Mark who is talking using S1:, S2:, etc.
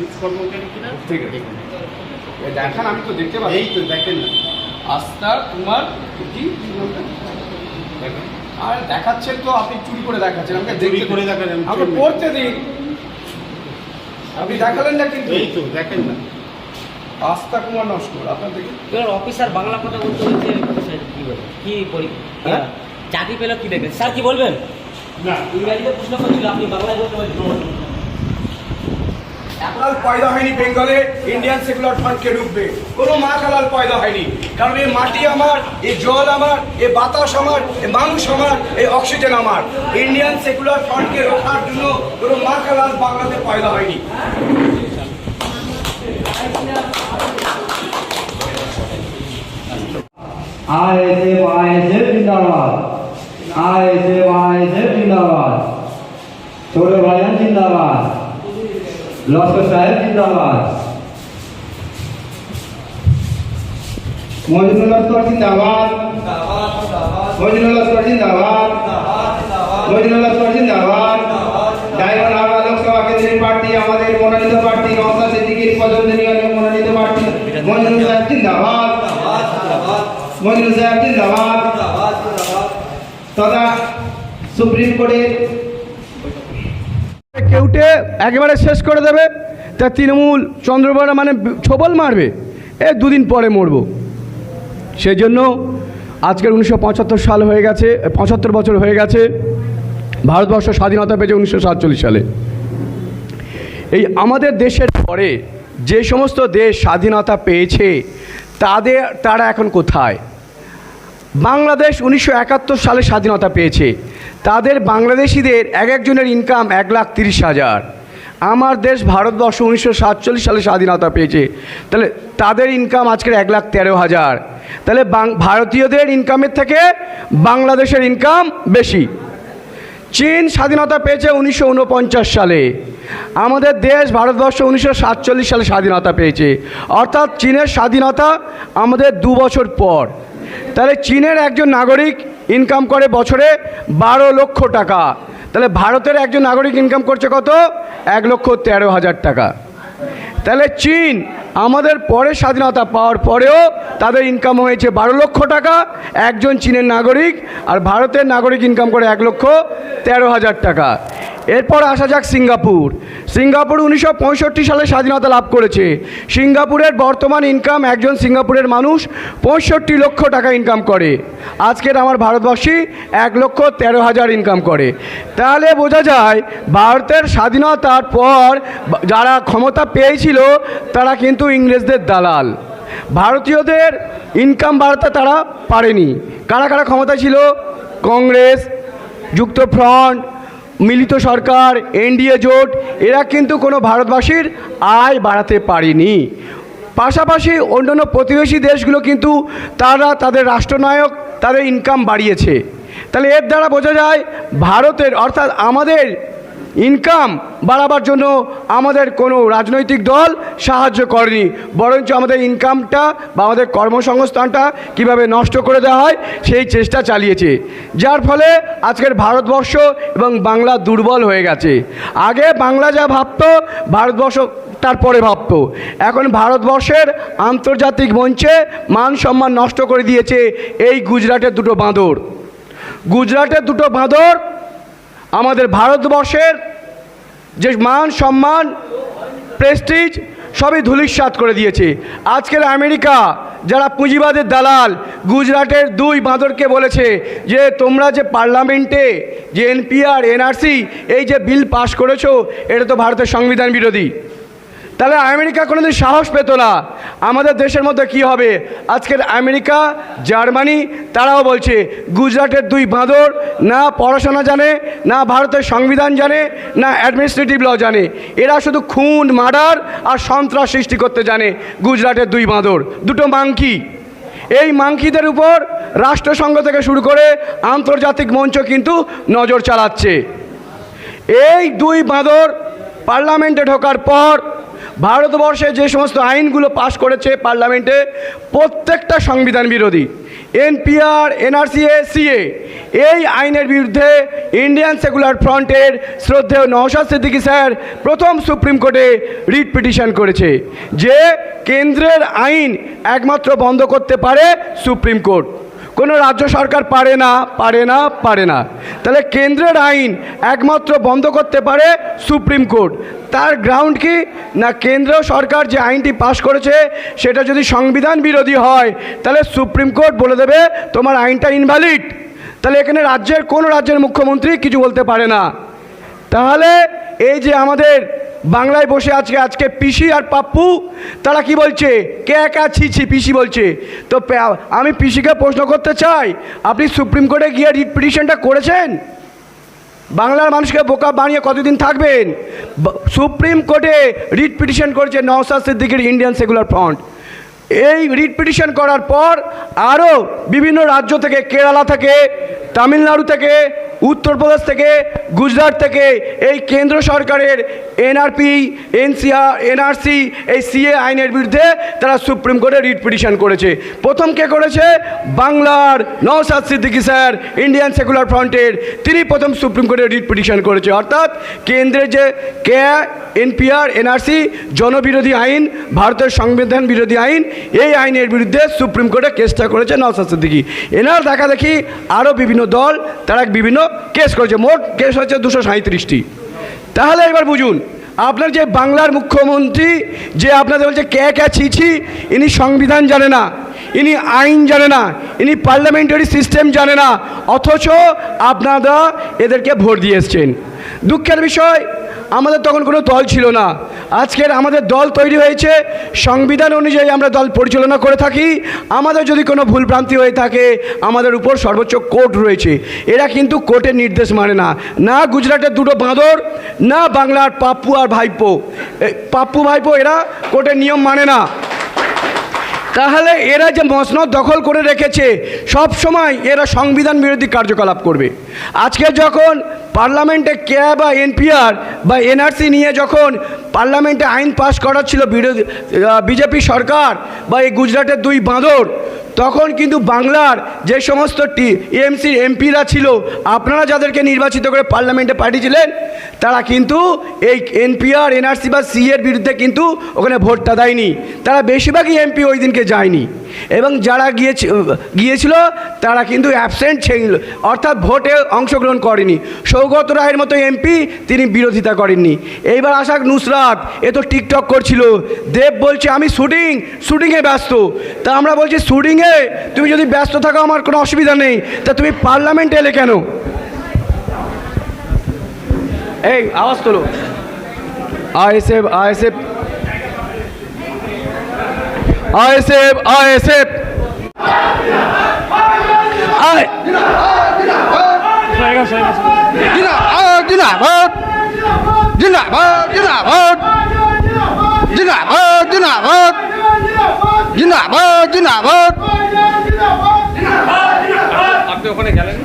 S1: Police কর্মচারী কিনা?
S2: ঠিক আছে। দেখান। আমি তো দেখতে পাচ্ছি।
S1: এই তো দেখেন না।
S2: আস্থা কুমার কি?
S1: দেখেন।
S2: আর দেখাচ্ছেন তো আপনি চুরি করে দেখাচ্ছেন। আমাকে দেখতে
S1: করে দেখান, আমি
S2: আমাকে পড়তে দিন। আপনি দেখালেন না কিন্তু।
S1: এই তো দেখেন না।
S2: আস্থা কুমার নস্কর আপনার দেখে।
S3: এবার অফিসার বাংলা কথা বলতে বলছে কি বলবেন কি পরি
S2: হ্যাঁ?
S3: চাকরি পেল কি দেখবেন স্যার কি বলবেন?
S1: না।
S3: ইংরাজিতে প্রশ্ন করছিল আপনি বাংলায় বলতে বলছেন
S2: হালাল পয়দা হয়নি বেঙ্গলে ইন্ডিয়ান সেকুলার ফান্ডকে ডুববে কোনো মা হালাল পয়দা হয়নি কারণ এই মাটি আমার এই জল আমার এই বাতাস আমার এই মানুষ আমার এই অক্সিজেন আমার ইন্ডিয়ান সেকুলার ফান্ডকে রক্ষার জন্য কোনো মা হালাল বাংলাতে পয়দা হয়নি
S4: आए से आए से जिंदाबाद आए से आए से जिंदाबाद छोटे भाईजान जिंदाबाद লস্কর সাহেব জিন্দাবাদ। মহিনুল লস্কর জিন্দাবাদ। মহিনুল লস্কর জিন্দাবাদ। মহিনুল লস্কর জিন্দাবাদ। ডায়মন্ড হাওড়া লোকসভা কেন্দ্রের প্রার্থী, আমাদের মনোনীত প্রার্থী নওশাদ সিদ্দিকীর পছন্দনীয় মনোনীত প্রার্থী মহিনুল সাহেব জিন্দাবাদ। মহিনুল সাহেব জিন্দাবাদ। তথা সুপ্রিম কোর্টের
S5: কেউটে একেবারে শেষ করে দেবে। তা তৃণমূল চন্দ্রবাড়া মানে ছবল মারবে। এ দুদিন পরে মরব। সেই জন্য আজকের উনিশশো পঁচাত্তর সাল হয়ে গেছে পঁচাত্তর বছর হয়ে গেছে, ভারতবর্ষ স্বাধীনতা পেয়েছে উনিশশো সাতচল্লিশ সালে। এই আমাদের দেশের পরে যে সমস্ত দেশ স্বাধীনতা পেয়েছে, তাদের, তারা এখন কোথায়? বাংলাদেশ উনিশশো একাত্তর সালে স্বাধীনতা পেয়েছে। তাদের বাংলাদেশিদের এক একজনের ইনকাম এক লাখ তিরিশ হাজার। আমার দেশ ভারতবর্ষ উনিশশো সাতচল্লিশ সালে স্বাধীনতা পেয়েছে। তাহলে তাদের ইনকাম আজকের এক লাখ তেরো হাজার। তাহলে ভারতীয়দের ইনকামের থেকে বাংলাদেশের ইনকাম বেশি। চীন স্বাধীনতা পেয়েছে উনিশশো উনপঞ্চাশ সালে। আমাদের দেশ ভারতবর্ষ উনিশশো সাতচল্লিশ সালে স্বাধীনতা পেয়েছে। অর্থাৎ চীনের স্বাধীনতা আমাদের দু বছর পর। তাহলে চীনের একজন নাগরিক ইনকাম করে বছরে বারো লক্ষ টাকা। তাহলে ভারতের একজন নাগরিক ইনকাম করছে কত? এক লক্ষ তেরো হাজার টাকা। তাহলে চীন আমাদের পরে স্বাধীনতা পাওয়ার পরেও তাদের ইনকাম হয়েছে বারো লক্ষ টাকা, একজন চীনের নাগরিক আর ভারতের নাগরিক ইনকাম করে এক লক্ষ তেরো হাজার টাকা। এরপর আসা যাক সিঙ্গাপুর। সিঙ্গাপুর উনিশশো পঁয়ষট্টি সালে স্বাধীনতা লাভ করেছে। সিঙ্গাপুরের বর্তমান ইনকাম একজন সিঙ্গাপুরের মানুষ পঁয়ষট্টি লক্ষ টাকা ইনকাম করে। আজকের আমার ভারতবর্ষী এক লক্ষ তেরো হাজার ইনকাম করে। তাহলে বোঝা যায়, ভারতের স্বাধীনতার পর যারা ক্ষমতা পেয়েছিল, তারা কিন্তু ইংরেজদের দালাল। ভারতীয়দের ইনকাম বাড়াতে তারা পারেনি। কারা কারা ক্ষমতা ছিল? কংগ্রেস, যুক্তফ্রন্ট মিলিত সরকার, এনডিএ জোট, এরা কিন্তু কোনো ভারতবাসীর আয় বাড়াতে পারেনি। পাশাপাশি অন্যান্য প্রতিবেশী দেশগুলো কিন্তু তারা তাদের রাষ্ট্রনায়ক, তাদের ইনকাম বাড়িয়েছে। তাহলে এর দ্বারা বোঝা যায়, ভারতের অর্থাৎ আমাদের ইনকাম বাড়াবার জন্য আমাদের কোনো রাজনৈতিক দল সাহায্য করেনি। বরঞ্চ আমাদের ইনকামটা বা আমাদের কর্মসংস্থানটা কীভাবে নষ্ট করে দেওয়া হয় সেই চেষ্টা চালিয়েছে। যার ফলে আজকের ভারতবর্ষ এবং বাংলা দুর্বল হয়ে গেছে। আগে বাংলা যা ভাবতো, ভারতবর্ষ তারপরে ভাবতো। এখন ভারতবর্ষের আন্তর্জাতিক মঞ্চে মান সম্মান নষ্ট করে দিয়েছে এই গুজরাটের দুটো বাঁদর। গুজরাটের দুটো বাঁদর আমাদের ভারতবর্ষের যে মান, সম্মান প্রেস্টিজ সবই ধুলিস্বাদ করে দিয়েছে। আজকের আমেরিকা, যারা পুঁজিবাদের দালাল, গুজরাটের দুই বাঁদরকে বলেছে যে তোমরা যে পার্লামেন্টে, যে এনপিআর, এনআরসি, এই যে বিল পাশ করেছ, এটা তো ভারতের সংবিধান বিরোধী। তাহলে আমেরিকা কোনোদিন সাহস পেত না। আমাদের দেশের মধ্যে কি হবে? আজকের আমেরিকা, জার্মানি, তারাও বলছে, গুজরাটের দুই বাঁদর না পড়াশোনা জানে, না ভারতের সংবিধান জানে, না অ্যাডমিনিস্ট্রেটিভ ল জানে। এরা শুধু খুন, মার্ডার আর সন্ত্রাস সৃষ্টি করতে জানে, গুজরাটের দুই বাঁদর। দুটো মাংকি। এই মাংকিদের উপর রাষ্ট্রসংঘ থেকে শুরু করে আন্তর্জাতিক মঞ্চ কিন্তু নজর চালাচ্ছে। এই দুই বাঁদর পার্লামেন্টে ঢোকার পর ভারতবর্ষে যে সমস্ত আইনগুলো পাশ করেছে পার্লামেন্টে, প্রত্যেকটা সংবিধান বিরোধী, এনপিআর, এনআরসিএ, সিএ, এই আইনের বিরুদ্ধে ইন্ডিয়ান সেকুলার ফ্রন্টের শ্রদ্ধেয় নওশাদ সিদ্দিকী স্যার প্রথম সুপ্রিম কোর্টে রিট পিটিশন করেছে, যে কেন্দ্রের আইন একমাত্র বন্ধ করতে পারে সুপ্রিম কোর্ট। কোনো রাজ্য সরকার পারে না পারে না পারে না। তাহলে কেন্দ্রের আইন একমাত্র বন্ধ করতে পারে সুপ্রিম কোর্ট। তার গ্রাউন্ড কি? না কেন্দ্র সরকার যে আইনটি পাশ করেছে, সেটা যদি সংবিধান বিরোধী হয়, তাহলে সুপ্রিম কোর্ট বলে দেবে, তোমার আইনটা ইনভ্যালিড তাহলে এখানে রাজ্যের, কোনো রাজ্যের মুখ্যমন্ত্রী কিছু বলতে পারে না। তাহলে এই যে আমাদের বাংলায় বসে আজকে আজকে পিসি আর পাপ্পু, তারা কি বলছে? কে একা? ছি ছি, পিসি বলছে। তো আমি পিসিকে প্রশ্ন করতে চাই, আপনি সুপ্রিম কোর্টে গিয়ে রিট পিটিশনটা করেছেন? বাংলার মানুষকে বোকা বানিয়ে কতদিন থাকবেন? সুপ্রিম কোর্টে রিট পিটিশন করেছে নওসাদ সিদ্দিকির ইন্ডিয়ান সেকুলার ফ্রন্ট। এই রিট পিটিশন করার পর আরও বিভিন্ন রাজ্য থেকে, কেরালা থেকে, তামিলনাড়ু থেকে উত্তরপ্রদেশ থেকে, গুজরাট থেকে এই কেন্দ্র সরকারের এনআরপি, এনসিআর, এনআরসি, এই সিএ আইনের বিরুদ্ধে তারা সুপ্রিম কোর্টে রিট পিটিশন করেছে। প্রথম কে করেছে? বাংলার Naushad Siddiqui sir, Indian secular ফ্রন্টের। তিনি প্রথম সুপ্রিম কোর্টে রিট পিটিশন করেছে। অর্থাৎ কেন্দ্রের যে কে, এনপিআর, এনআরসি, জনবিরোধী আইন, ভারতের সংবিধান বিরোধী আইন, এই আইনের বিরুদ্ধে সুপ্রিম কোর্টে কেসটা করেছে নওসাদ সিদ্দিকী। এনার দেখা দেখি আরও বিভিন্ন দল, তারা বিভিন্ন কেস করেছে, মোট কেস হচ্ছে দুশো সাঁত্রিশটি তাহলে এবার বুঝুন, আপনার যে বাংলার মুখ্যমন্ত্রী, যে আপনাদের বলছে কে কে ছিছি ইনি সংবিধান জানে না, ইনি আইন জানে না, ইনি পার্লামেন্টারি সিস্টেম জানে না, অথচ আপনারা এদেরকে ভোট দিয়ে এসছেন। দুঃখের বিষয় আমাদের তখন কোনো দল ছিল না। আজকের আমাদের দল তৈরি হয়েছে, সংবিধান অনুযায়ী আমরা দল পরিচালনা করে থাকি। আমাদের যদি কোনো ভুলভ্রান্তি হয়ে থাকে, আমাদের উপর সর্বোচ্চ কোর্ট রয়েছে। এরা কিন্তু কোর্টের নির্দেশ মানে না। না গুজরাটের দুটো বাঁদর, না বাংলার পাপ্পু আর ভাইপো। পাপ্পু, ভাইপো এরা কোর্টের নিয়ম মানে না। তাহলে এরা যে মসনদ দখল করে রেখেছে সব সময় এরা সংবিধান বিরোধী কার্যকলাপ করবে। আজকে যখন পার্লামেন্টে কে বা এনপিআর বা এনআরসি নিয়ে যখন পার্লামেন্টে আইন পাস করাচ্ছিল বিরোধী বিজেপি সরকার বা এই গুজরাটের দুই বাঁদর, তখন কিন্তু বাংলার যে সমস্ত টি, এমসির এমপিরা ছিল, আপনারা যাদেরকে নির্বাচিত করে পার্লামেন্টে পাঠিয়েছিলেন তারা কিন্তু এই এনপিআর, এনআরসি বা সি এর বিরুদ্ধে কিন্তু ওখানে ভোটটা দেয়নি। তারা বেশিরভাগই এমপি ওই দিনকে যায়নি। এবং যারা গিয়েছে, গিয়েছিল, তারা কিন্তু অ্যাবসেন্ট ছিল, অর্থাৎ ভোটে অংশগ্রহণ করেনি। সৌগত রায়ের মতো এমপি তিনি বিরোধিতা করেননি। এইবার আশাক নুসরাত, এ তো টিকটক করছিল। দেব বলছে, আমি শুটিং, শুটিংয়ে ব্যস্ত। তা আমরা বলছি, শুটিংয়ে? তুমি যদি ব্যস্ত থাকো, আমার কোনো অসুবিধা নেই। তা তুমি পার্লামেন্টে এলে কেন? এই আওয়াজ তোলো।
S4: ISF ISF. ISF ISF. ওখানে গেলেন?